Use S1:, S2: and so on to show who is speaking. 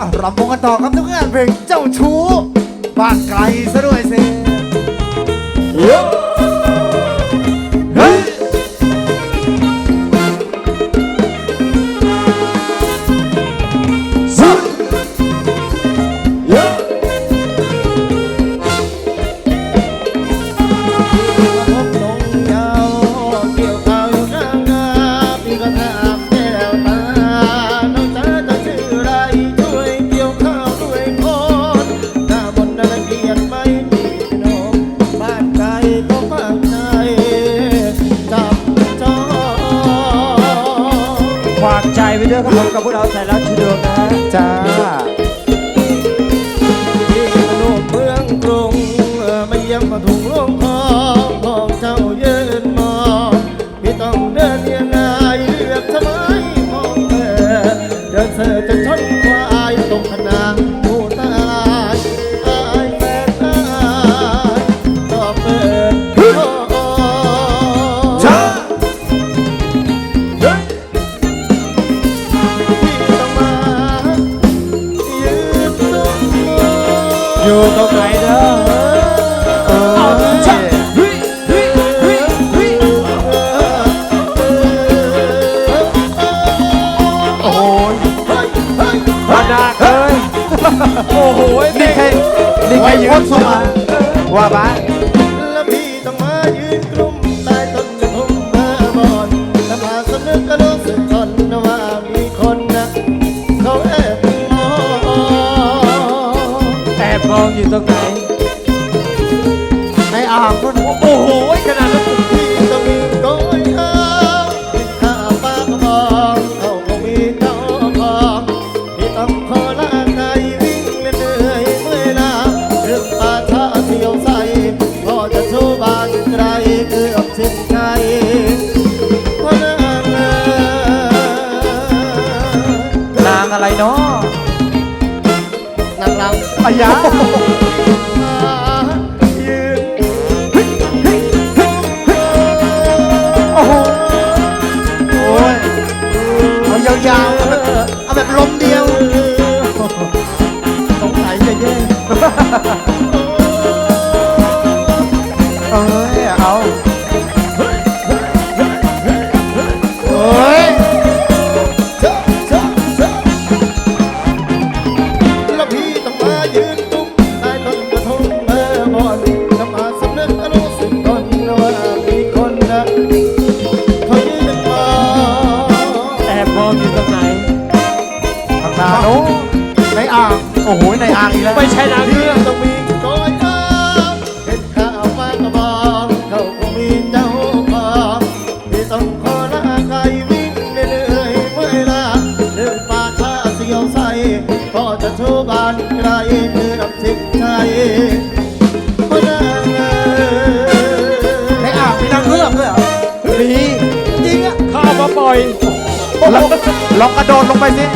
S1: อะรำวงกันต่อครับทุกงานเพลงเจ้าชู้บ้านไกลซะด้วยสิ
S2: ไป
S3: ด้วยครับผมกับพวกเราสายลับชุดดวงนะฮะ
S1: จ้า
S2: ที่มนุษย์เมืองกรุงเอ่อมาเยี่ยมมาถูกลงคอของเจ้ายืนมองพี่ต้องเดินยังไงเลือกทำไมมองเธอเดินเสือจน นาเอ้ย
S1: โอ้โห
S3: นี่
S1: ใครนี่ใครยืนเข้ามาว่าบ้าน
S2: แล้วพี่ต้องมายืนกลุ่มใต้ต้นกระทุ่มเบอร์บอนแต่มาสนึกก็รู้สึกทนนะว่ามีคนนะเขาแอบมอง
S3: แอบมองอยู่ตรงไหนา
S1: งนู่น
S3: โอ้โหขนาดนั้น
S2: พี่ต้องมีก้อยอ้างข้าปากกระบอกเขาคงมีเจ้าของพี่ต้องขอลาไกลวิ่งเหนื่อยเมื่อยล้าเรื่องป่าช้าเที่ยวใสก็จะโชว์บ้านไกลเกือบสิ้นใจ
S1: นางอะไรเนาะ
S2: นางรำ
S1: อายา เอ้ยเอาเอ้ยเจ้า
S2: เจ้าเจ้าแล้วพี่ต้องมายืนตุ้มใต้ต้นกระทุ่มเมื่อบอนจะมาสำนึกรู้สึกคนว่ามีคนนะเขายืนมอง
S3: แอบมองอยู่ตรงไหน
S1: ทางนาโน้น โอ้โหในอ่างอีกแล้ว
S3: ไม่ใช่นางเงือก
S2: ต้องมีก้อยอ้างเห็นข้าวมากระบอกเขาคงมีเจ้าของพี่ต้องขอลาไกลวิ่งเรื่อยๆเมื่อยล้าเรื่องป่าช้าเสียวใสก็จะโชว์บ้านไกลเกือบสิ้นใจเพราะนางเอ๋
S1: ใน
S2: ย
S1: อ่างมีนางเงือกด้วยเหรอมีจริงอะ
S3: เข้าเอามาปล่อย
S1: ลองลองกระโดดลงไปสิ